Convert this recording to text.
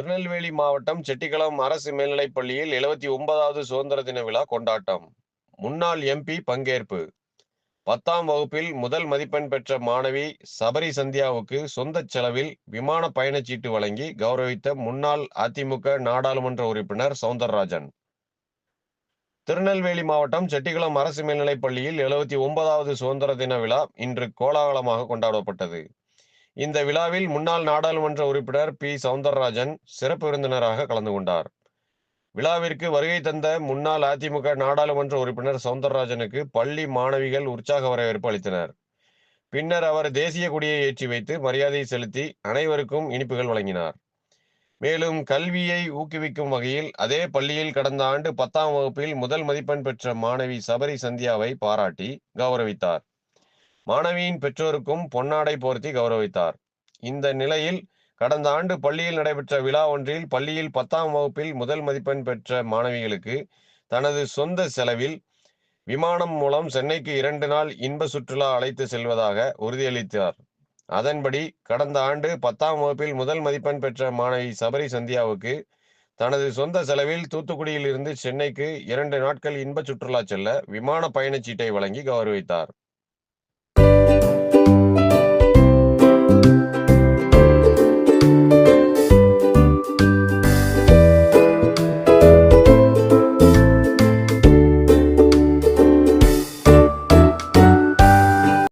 திருநெல்வேலி மாவட்டம் செட்டிக்குளம் அரசு மேல்நிலைப் பள்ளியில் எழுபத்தி ஒன்பதாவது சுதந்திர தின விழா கொண்டாட்டம். முன்னாள் எம்பி பங்கேற்பு. பத்தாம் வகுப்பில் முதல் மதிப்பெண் பெற்ற மாணவி சபரி சந்தியாவுக்கு சொந்த செலவில் விமான பயணச்சீட்டு வழங்கி கௌரவித்த முன்னாள் அதிமுக நாடாளுமன்ற உறுப்பினர் சவுந்தரராஜன். திருநெல்வேலி மாவட்டம் செட்டிக்குளம் அரசு மேல்நிலைப் பள்ளியில் எழுபத்தி ஒன்பதாவது சுதந்திர தின விழா இன்று கோலாகலமாக கொண்டாடப்பட்டது. இந்த விழாவில் முன்னாள் நாடாளுமன்ற உறுப்பினர் பி. சவுந்தரராஜன் சிறப்பு விருந்தினராக கலந்து கொண்டார். விழாவிற்கு வருகை தந்த முன்னாள் அதிமுக நாடாளுமன்ற உறுப்பினர் சவுந்தரராஜனுக்கு பள்ளி மாணவிகள் உற்சாக வரவேற்பு அளித்தனர். பின்னர் அவர் தேசிய கொடியை ஏற்றி வைத்து மரியாதை செலுத்தி அனைவருக்கும் இனிப்புகள் வழங்கினார். மேலும் கல்வியை ஊக்குவிக்கும் வகையில் அதே பள்ளியில் கடந்த ஆண்டு பத்தாம் வகுப்பில் முதல் மதிப்பெண் பெற்ற மாணவி சபரி சந்தியாவை பாராட்டி கௌரவித்தார். மாணவியின் பெற்றோருக்கும் பொன்னாடை போர்த்தி கௌரவித்தார். இந்த நிலையில் கடந்த ஆண்டு பள்ளியில் நடைபெற்ற விழா ஒன்றில் பள்ளியில் பத்தாம் வகுப்பில் முதல் மதிப்பெண் பெற்ற மாணவிகளுக்கு தனது சொந்த செலவில் விமானம் மூலம் சென்னைக்கு இரண்டு நாள் இன்ப சுற்றுலா அழைத்து செல்வதாக உறுதியளித்தார். அதன்படி கடந்த ஆண்டு பத்தாம் வகுப்பில் முதல் மதிப்பெண் பெற்ற மாணவி சபரி சந்தியாவுக்கு தனது சொந்த செலவில் தூத்துக்குடியில் இருந்து சென்னைக்கு இரண்டு நாட்கள் இன்ப சுற்றுலா செல்ல விமான பயணச்சீட்டை வழங்கி கௌரவித்தார்.